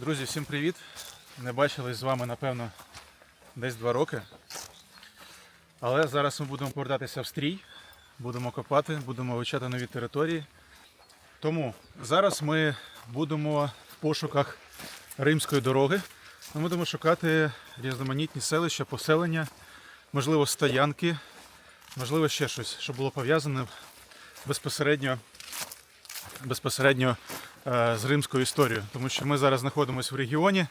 Друзі, всім привіт! Не бачились з вами, напевно, десь два роки. Але зараз ми будемо повертатися в стрій, будемо копати, будемо вивчати нові території. Тому зараз ми будемо в пошуках римської дороги. Ми будемо шукати різноманітні селища, поселення, можливо, стоянки, можливо, ще щось, що було пов'язане безпосередньо безпосередньо з римською історією, тому що ми зараз знаходимося в регіоні,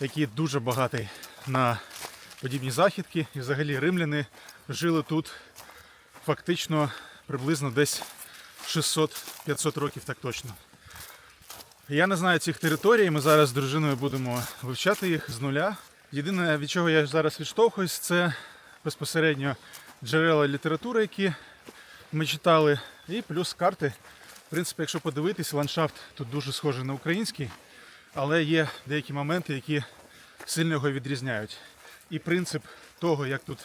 який дуже багатий на подібні західки, і взагалі римляни жили тут фактично приблизно десь 600-500 років, так точно. Я не знаю цих територій, ми зараз з дружиною будемо вивчати їх з нуля. Єдине, від чого я зараз відштовхуюсь, це безпосередньо джерела літератури, які ми читали, і плюс карти. В принципі, якщо подивитись, ландшафт тут дуже схожий на український, але є деякі моменти, які сильно його відрізняють. І принцип того, як тут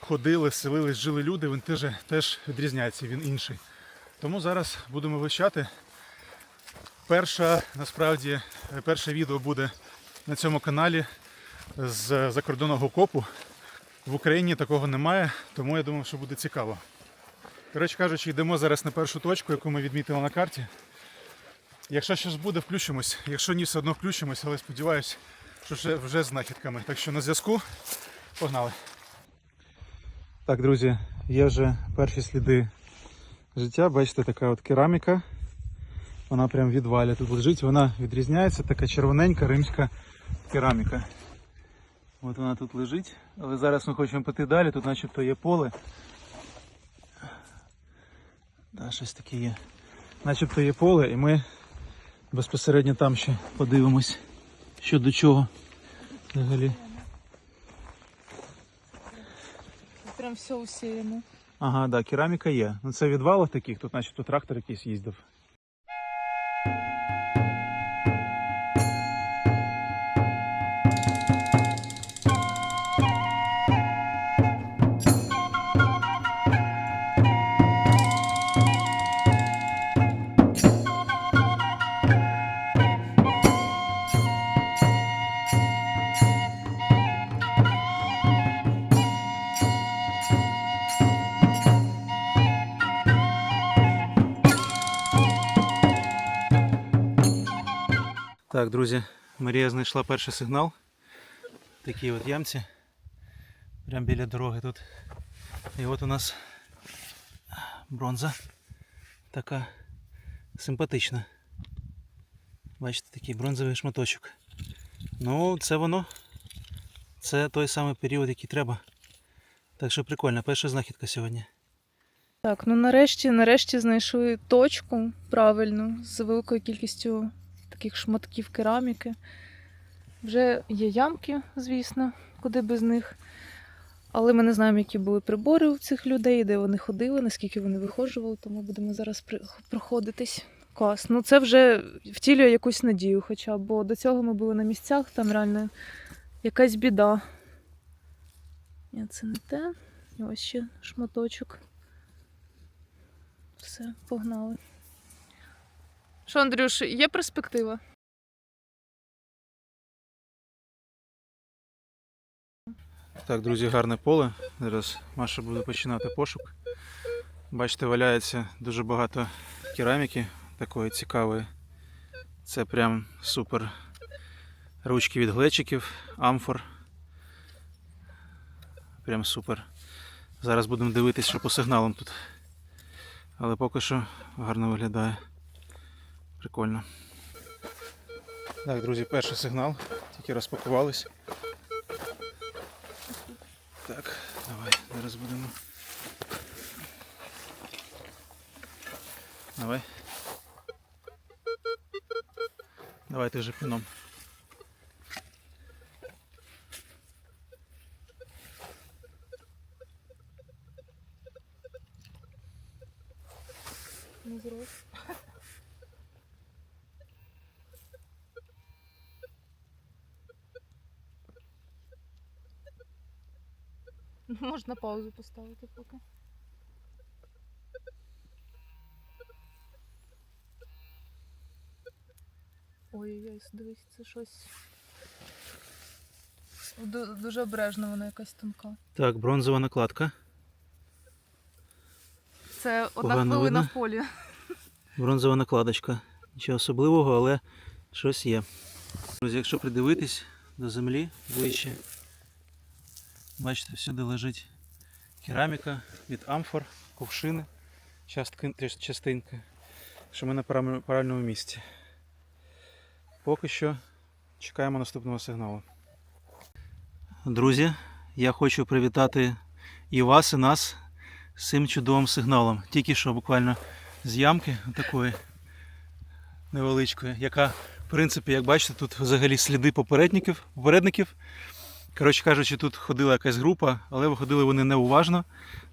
ходили, селились, жили люди, він теж, теж відрізняється, він інший. Тому зараз будемо вивчати. Перша, насправді, е, перше відео буде на цьому каналі з закордонного копу. В Україні такого немає, тому я думаю, що буде цікаво. Коротше кажучи, йдемо зараз на першу точку, яку ми відмітили на карті. Якщо щось буде, включимось. Якщо ні, все одно включимось, але сподіваюся, що вже, вже з знахідками. Так що на зв'язку. Погнали. Так, друзі, є вже перші сліди життя. Бачите, така от кераміка. Вона прям в відвалі тут лежить. Вона відрізняється, така червоненька римська кераміка. От вона тут лежить. Але зараз ми хочемо піти далі, тут начебто є поле. Да, щось таке є. Начебто є поле, і ми безпосередньо там ще подивимось, що до чого взагалі. Прям все усіяно. Ага, да, кераміка є. Ну це відвалах таких, тут начебто трактор якийсь їздив. Так, друзі, Марія знайшла перший сигнал. Такі от ямці. Прямо біля дороги тут. І от у нас бронза. Така симпатична. Бачите, такий бронзовий шматочок. Ну, це воно. Це той самий період, який треба. Так що прикольно, перша знахідка сьогодні. Так, ну нарешті, нарешті знайшли точку правильну з великою кількістю таких шматків кераміки. Вже є ямки, звісно, куди без них. Але ми не знаємо, які були прибори у цих людей, де вони ходили, наскільки вони виходжували, тому будемо зараз проходитись. Клас. Ну це вже втілює якусь надію, хоча бо до цього ми були на місцях, там реально якась біда. Ні, це не те. І ось ще шматочок. Все, погнали. Що, Андрюш, є перспектива? Так, друзі, гарне поле. Зараз Маша буде починати пошук. Бачите, валяється дуже багато кераміки такої цікавої. Це прям супер. Ручки від глечиків, амфор. Прям супер. Зараз будемо дивитися, що по сигналам тут. Але поки що гарно виглядає. Прикольно. Так, друзі, перший сигнал. Тільки розпакувались. Так, давай, зараз будемо. Давай. Давай ти же піном. Не зрос. Можна паузу поставити поки. Ой-ой-ой, дивись, це щось. Ду- Дуже обережно вона якась тонка. Так, бронзова накладка. Це одна Погано хвилина видно? в полі. Бронзова накладочка. Нічого особливого, але щось є. Друзі, якщо придивитись до землі вище, бачите, всюди лежить кераміка від амфор, кувшини, частинки. Що ми на правильному місці. Поки що чекаємо наступного сигналу. Друзі, я хочу привітати і вас, і нас з цим чудовим сигналом. Тільки що буквально з ямки такої невеличкої, яка, в принципі, як бачите, тут взагалі сліди попередників. попередників. Коротше кажучи, тут ходила якась група, але виходили вони неуважно.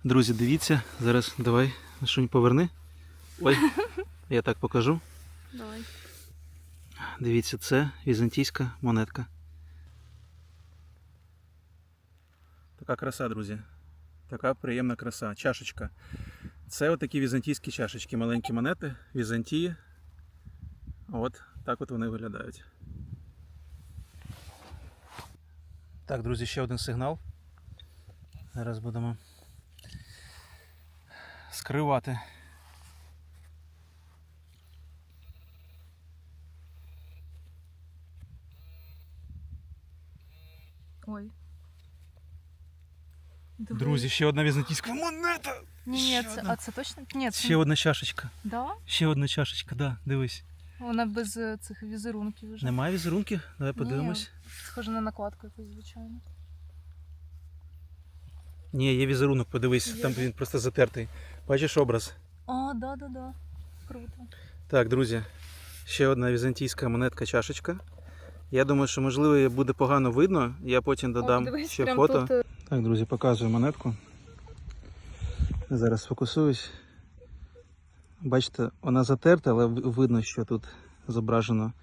Друзі, дивіться, зараз давай що поверни. Ой, я так покажу. Давай. Дивіться, це візантійська монетка. Така краса, друзі. Така приємна краса. Чашечка. Це отакі візантійські чашечки, маленькі монети, Візантії. От так от вони виглядають. Так, друзі, ще один сигнал. Зараз будемо скривати. Ой. Диви. Друзі, ще одна візантійська монета! Ні, ні, ще це, одна. а це точно? Ні, це Ще одна чашечка. да? Ще одна чашечка, да, дивись. Вона без е, цих візерунків вже. Немає візерунків? Давай подивимось. Схоже на накладку якусь, звичайно. Ні, є візерунок, подивись, Є, там він просто затертий. Бачиш образ? А, да, да, да. Круто. Так, друзі, ще одна візантійська монетка чашечка. Я думаю, що можливо її буде погано видно. Я потім додам О, дивись, ще фото. Тут, е, Так, друзі, показую монетку. Зараз сфокусуюсь. Бачите, вона затерта, але видно, що тут зображено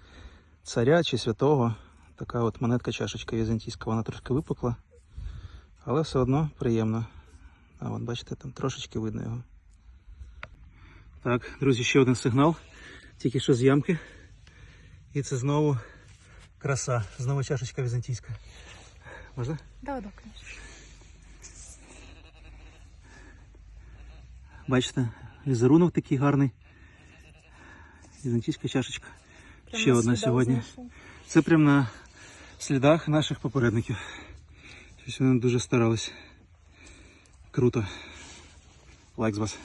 царя чи святого. Така от монетка чашечка візантійська, вона трошки випукла, але все одно приємно. А от бачите, там трошечки видно його. Так, друзі, ще один сигнал. Тільки що з ямки. І це знову краса. Знову чашечка візантійська. Можна? Да, да, конечно. Бачите, візерунок такий гарний. Візантійська чашечка. Прямо Ще одна сьогодні. знайшов. Це прямо на слідах наших попередників. Щось вони дуже старались. Круто. Лайк з вас.